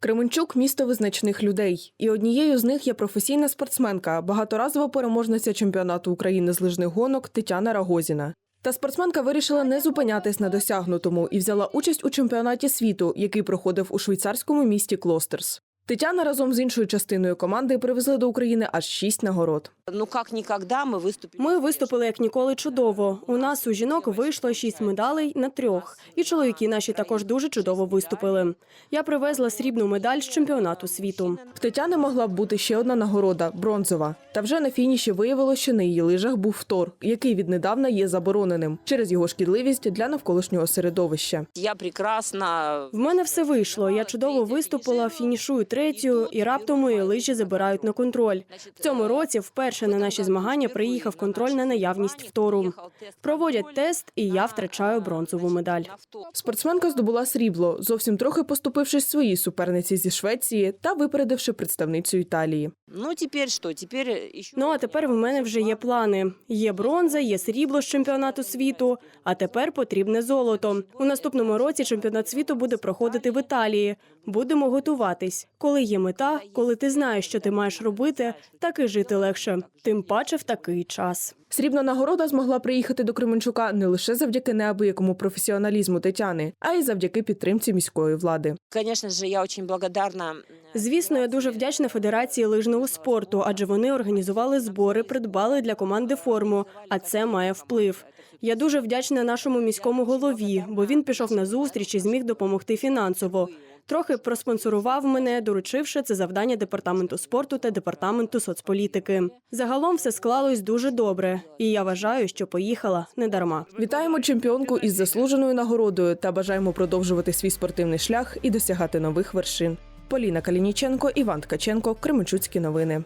Кременчук місто визначних людей, і однією з них є професійна спортсменка, багаторазова переможниця чемпіонату України з лижних гонок Тетяна Рагозіна. Та спортсменка вирішила не зупинятись на досягнутому і взяла участь у чемпіонаті світу, який проходив у швейцарському місті Клостерс. Тетяна разом з іншою частиною команди привезли до України аж шість нагород. Ну как никогда мы выступили. Ми виступили як ніколи чудово. У нас у жінок вийшло шість медалей на трьох, і чоловіки наші також дуже чудово виступили. Я привезла срібну медаль з чемпіонату світу. В Тетяни могла б бути ще одна нагорода бронзова. Та вже на фініші виявилося, що на її лижах був втор, який віднедавна є забороненим через його шкідливість для навколишнього середовища. Я прекрасно. В мене все вийшло. Я чудово виступила, фінішую третю, і раптом мої лижі забирають на контроль. В цьому році вперше на наші змагання приїхав контроль на наявність втору. Проводять тест, і я втрачаю бронзову медаль. Спортсменка здобула срібло, зовсім трохи поступившись своїй суперниці зі Швеції та випередивши представницю Італії. Ну теперь що? Теперь еще. Ну а тепер в мене вже є плани. Є бронза, є срібло з чемпіонату світу. А тепер потрібне золото. У наступному році чемпіонат світу буде проходити в Італії. Будемо готуватись. Коли є мета, коли ти знаєш, що ти маєш робити, так і жити легше. Тим паче в такий час. Срібна нагорода змогла приїхати до Кременчука не лише завдяки неабиякому професіоналізму Тетяни, а й завдяки підтримці міської влади. Конечно же, я очень благодарна. Звісно, я дуже вдячна Федерації лижного спорту, адже вони організували збори, придбали для команди форму, а це має вплив. Я дуже вдячна нашому міському голові, бо він пішов на зустріч і зміг допомогти фінансово. Трохи проспонсорував мене, доручивши це завдання департаменту спорту та департаменту соцполітики. Загалом все склалось дуже добре, і я вважаю, що поїхала не дарма. Вітаємо чемпіонку із заслуженою нагородою та бажаємо продовжувати свій спортивний шлях і досягати нових вершин. Поліна Калініченко, Іван Ткаченко, Кременчуцькі новини.